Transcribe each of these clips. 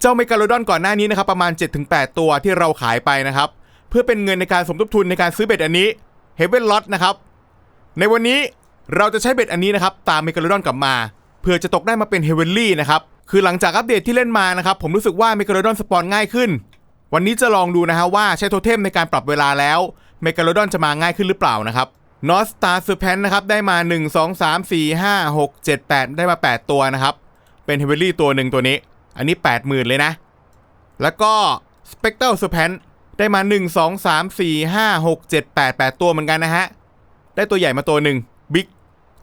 เจ้าเมกาโลดอนก่อนหน้านี้นะครับประมาณ 7-8 ตัวที่เราขายไปนะครับ เพื่อเป็นเงินในการสมทบทุนในการซื้อเบ็ดอันนี้เฮเ e นล็อตนะครับในวันนี้เราจะใช้เบ็ดอันนี้นะครับตามเมกาโลดอนกลับมา เพื่อจะตกได้มาเป็นเฮเวนลี่นะครับคือหลังจากอัปเดตที่เล่นมานะครับผมรู้สึกว่าเมกาโลดอนสปอนง่ายขึ้น วันนี้จะลองดูนะฮะว่าใช้โทเทมในการปรับเวลาแล้วเมกาโลดอนจะมาง่ายขึ้นหรือเปล่านะครับนอสตาร์ซูแพนนะครับได้มา 1 2 3 4 5 6 7 8 ได้มา 8 ตัวนะครับ เป็นเฮเวนลี่ตัวหนึ่งตัวนี้ อันนี้ 80,000 เลยนะ แล้วก็ Spectral s u p e n ได้มา 1 2 3 4 5 6 7 8 8 ตัวเหมือนกันนะฮะ ได้ตัวใหญ่มาตัวหนึ่งบิ๊ก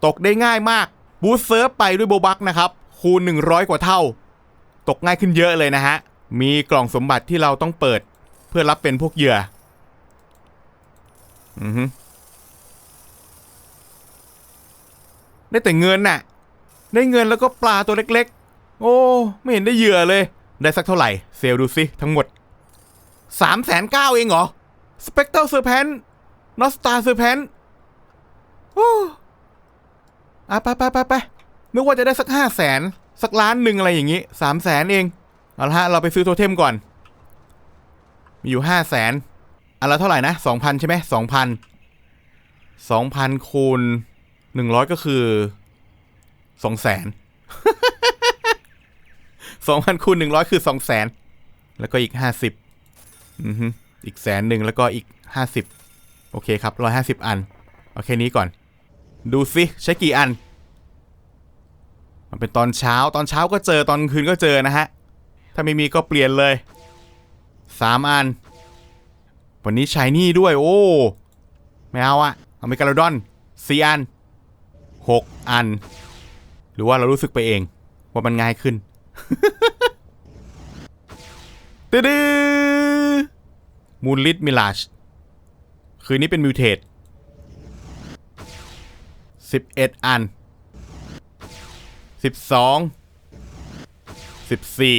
ตกได้ง่ายมากบูสเซิร์ฟไปด้วยโบบักนะครับ คูณ 100 กว่าเท่า ตกง่ายขึ้นเยอะเลยนะฮะ มีกล่องสมบัติที่เราต้องเปิด เพื่อรับเป็นพวกเหยื่อ อือฮึได้แต่เงินน่ะ ได้เงินแล้วก็ปลาตัวเล็ก โอ้ไม่เห็นได้เหยื่อเลย ได้สักเท่าไหร่ เซลดูสิทั้งหมด3ามแสนเก้าเองเหรอสเปกเตอร์เซอร์แพนนอสตาเซอร์แพนโอ้อะไปไปไปไปนึกว่าจะได้สักห้าแสนสักล้านหนึ่งอะไรอย่างงี้สามแสนเอง เอาละฮะ เราไปซื้อโทเทมก่อน มีอยู่ห้าแสนอันละเท่าไหร่นะสองพันใช่ไหมสองพันสองพันคูณหนึ่งร้อยก็คือสองแสน สองพันคูณหนึ่งร้อยคือสองแสนแล้วก็อีกห้าสิบอือฮึอีกแสนหนึ่งแล้วก็อีกห้าสิบโอเคครับร้อยห้าสิบอันเอาแค่นี้ก่อน ดูสิใช้กี่อัน มันเป็นตอนเช้าตอนเช้าก็เจอตอนคืนก็เจอนะฮะ ถ้าไม่มีก็เปลี่ยนเลยสามอัน วันนี้ใชายนี่ด้วย โอ้ ไม่เอาอะเอาเมกาโลดอนสี่อันหกอัน หรือว่าเรารู้สึกไปเองว่ามันง่ายขึ้น ตืดมูลลิทมิลาช คืนนี้เป็นมิวเทสสิบเอ็ดอันสิบสองสิบสี่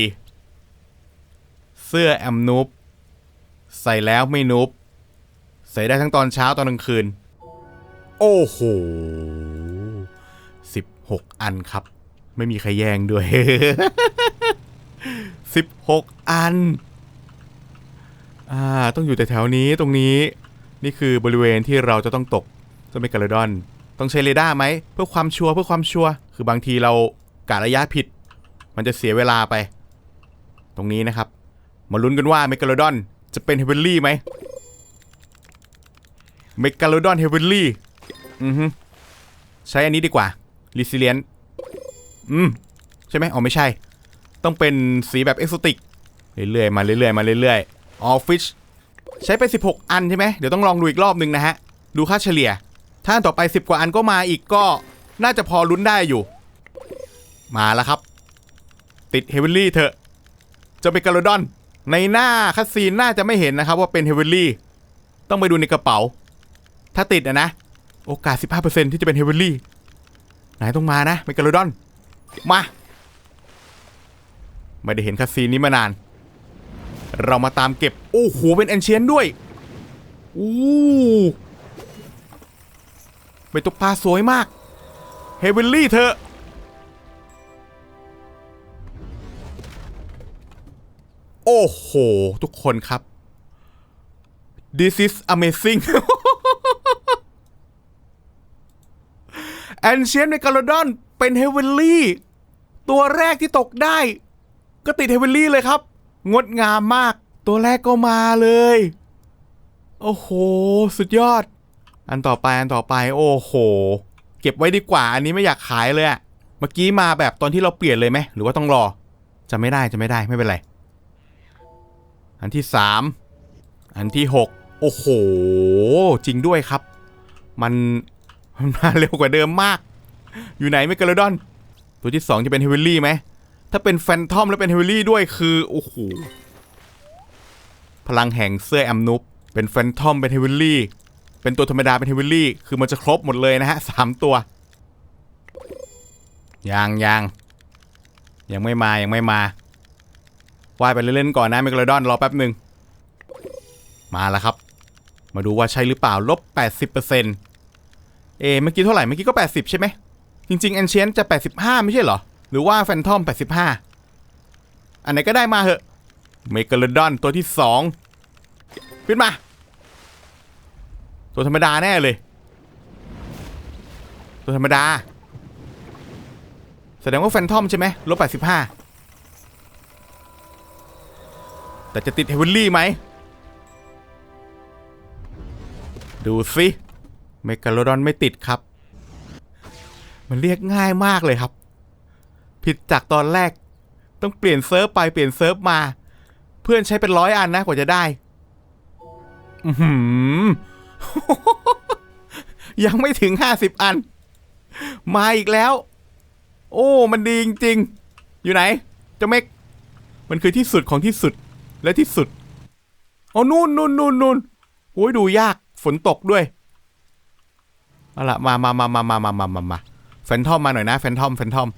เสื้อแอมนูบใส่แล้วไม่นูบใส่ได้ทั้งตอนเช้าตอนกลางคืน โอ้โหสิบหกอันครับ ไม่มีใครแย่งด้วยสิบหกอัน อ่า ต้องอยู่แต่แถวนี้ตรงนี้ นี่คือบริเวณที่เราจะต้องตกเจะไม่กาลดอน ต้องใช้เรดาร์ไหม เพื่อความชัวร์เพื่อความชัวร์ คือบางทีเรากะระยะผิด มันจะเสียเวลาไป ตรงนี้นะครับ มาลุ้นกันว่าเมกาโลดอนจะเป็นเฮเวนลี่ไหมเมกาโลดอนเฮเวนลี่ อือฮึ ใช้อันนี้ดีกว่า r e s i l i e n t อืม ใช่ไหมอ๋อไม่ใช่ ต้องเป็นสีแบบเอ็กโซติก เรื่อยๆ มาเรื่อยๆ มาเรื่อยๆออฟฟิศใช้ไป 16 อันใช่ไหมเดี๋ยวต้องลองดูอีกรอบหนึ่งนะฮะ ดูค่าเฉลี่ย ถ้าต่อไป 10 กว่าอันก็มาอีกก็น่าจะพอลุ้นได้อยู่ มาแล้วครับ ติดเฮเวนลี่เถอะจะเป็นกาโลดอน ในหน้าคัสซีนน่าจะไม่เห็นนะครับว่าเป็นเฮเวนลี่ต้องไปดูในกระเป๋า ถ้าติดอะนะ โอกาส 15%ที่จะเป็นเฮเวนลี่ไหนต้องมานะเมกาโลดอน มา ไม่ได้เห็นคาซีนนี้มานาน เรามาตามเก็บ โอ้โห เป็นแอนเชียนด้วยอู้เป็นตัวปลาสวยมาก เฮเวนลี่เธอ โอ้โห ทุกคนครับ this is amazing แอนเชียนในกาลดอน เป็นเฮเวนลี่ ตัวแรกที่ตกได้ ก็ติดเฮเวนลี่เลยครับ งดงามมาก ตัวแรกก็มาเลย โอ้โห สุดยอด อันต่อไปอันต่อไป โอ้โห เก็บไว้ดีกว่า อันนี้ไม่อยากขายเลยอะเมื่อกี้มาแบบตอนที่เราเปลี่ยนเลยไหม หรือว่าต้องรอ จะไม่ได้จะไม่ได้ไม่เป็นไร อันที่สามอันที่หกโอ้โห จริงด้วยครับ มันมันมาเร็วกว่าเดิมมาก อยู่ไหนไม่กาลดอน ตัวที่สองจะเป็นเฮเวลลี่ไหม ถ้าเป็นแฟนทอมแล้วเป็นเฮเวลลี่ด้วยคือ โอ้โห พลังแห่งเสื้อแอมนุปเป็นแฟนทอมเป็นเฮเวลลี่ เป็นตัวธรรมดาเป็นเฮเวลลี่ คือมันจะครบหมดเลยนะฮะสามตัว ยังยังยังไม่มา ยังไม่มาว่ายไปเล่นๆก่อนนะเมกาโลดอนรอแป๊บหนึ่งมาแล้วครับ มาดูว่าใช่หรือเปล่าลบ 80%เอเมื่อกี้เท่าไหร่ เมื่อกี้ก็ 80 ใช่ไหม จริงๆ a n c i e n t จะ 85 ไม่ใช่เหรอ หรือว่า Phantom 85 อันไหนก็ได้มาเหอะเมกาโลดอนตัวที่สองขึ้นมา ตัวธรรมดาแน่เลย ตัวธรรมดา แสดงว่าแฟนทอมใช่ไหมลบแปดสิบห้าแต่จะติดเฮเวนลี่ไหม ดูสิเมกาโลดอนไม่ติดครับ มันเรียกง่ายมากเลยครับ ผิดจากตอนแรก ต้องเปลี่ยนเซิร์ฟไปเปลี่ยนเซิร์ฟมา เพื่อนใช้เป็นร้อยอันนะกว่าจะได้ อือหือยังไม่ถึงห้าสิบอัน มาอีกแล้ว โอ้ มันดีจริงๆ อยู่ไหนเจ้าเมกมันคือที่สุดของที่สุดและที่สุดอ๋อนู่นนู่นนู่นนู่นโอ้ยดูยากฝนตกด้วยเอาละมามามามามามามามามา แฟนทอมมาหน่อยนะแฟนทอมแฟนทอม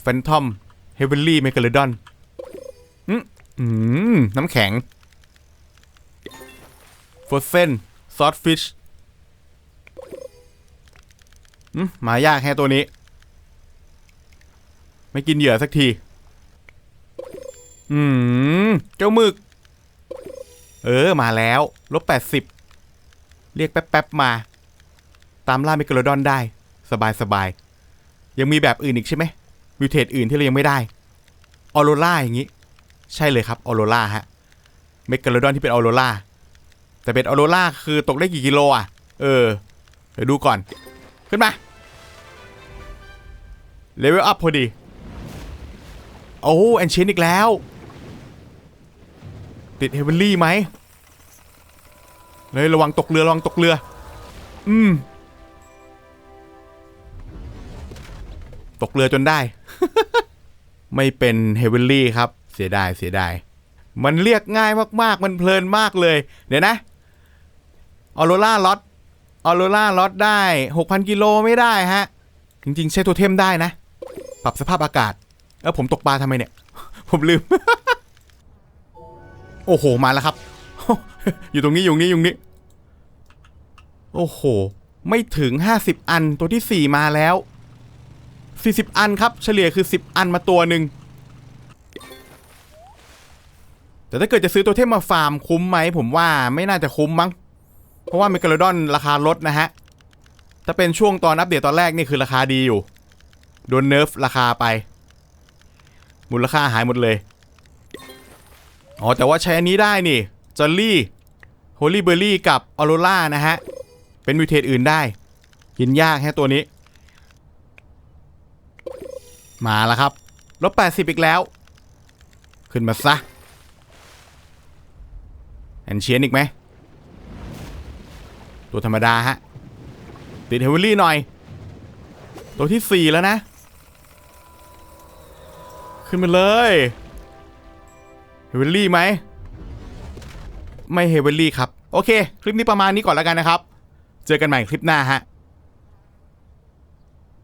แฟนทอมเฮเวนลี่เมกาเลดอนอืมอืมน้ำแข็งฟอสเซนซอสฟิชอืมมายากแค่ตัวนี้ ไม่กินเหยื่อสักที อืม เจ้าหมึก เออ มาแล้วลบแปดสิบเรียกแป๊บๆมา ตามล่าเมกาโลดอนได้ สบายสบายยังมีแบบอื่นอีกใช่ไหมมิวเทตอื่นที่เรายังไม่ได้ออโรล่าอย่างนี้ ใช่เลยครับออโรล่าฮะเมกกาโลดอนที่เป็นออโรล่าแต่เป็นออโรล่าคือตกได้กี่กิโลอะ เออ เดี๋ยวดูก่อน ขึ้นมาเลเวลอัพพอดี โอ้แอนเชนอีกแล้ว ติดเฮเวนลี่ไหมเลยระวังตกเรือ ระวังตกเรือ อืม ตกเรือจนได้ ไม่เป็นเฮเวนลี่ครับ เสียดายเสียดาย มันเรียกง่ายมากๆ มันเพลินมากเลย เดี๋ยวนะออโรล่าล็อตออโรล่าล็อตได้ 6,000 กิโลไม่ได้ฮะ จริงๆ ใช้ตัวเทมได้นะ ปรับสภาพอากาศ เออผมตกปลาทำไมเนี่ย ผมลืม โอ้โห มาแล้วครับ อยู่ตรงนี้อยู่นี้อยู่นี้ โอ้โห ไม่ถึง 50 อันตัวที่ 4 มาแล้ว 40 อันครับ เฉลี่ยคือ 10 อันมาตัวหนึ่งแต่ถ้าเกิดจะซื้อตัวเทพมาฟาร์มคุ้มไหมผมว่าไม่น่าจะคุ้มมั้ง เพราะว่าเมกาโลดอนราคาลดนะฮะ ถ้าเป็นช่วงตอนอัปเดตตอนแรกนี่คือราคาดีอยู่ โดนเนิร์ฟราคาไป มูลค่าหายหมดเลย อ๋อ แต่ว่าใช้อันนี้ได้นี่จอลลี่โฮลี่เบอร์รี่กับออโรล่านะฮะ เป็นมิวเทตอื่นได้ กินยากแค่ตัวนี้ มาแล้วครับลบแปดสิบอีกแล้ว ขึ้นมาซะแอนเชียนอีกไหม ตัวธรรมดาฮะ ติดเฮเวลลี่หน่อย ตัวที่สี่แล้วนะ ขึ้นมาเลยเฮเวลลี่ไหม ไม่เฮเวลลี่ครับ โอเค คลิปนี้ประมาณนี้ก่อนแล้วกันนะครับ เจอกันใหม่คลิปหน้าฮะ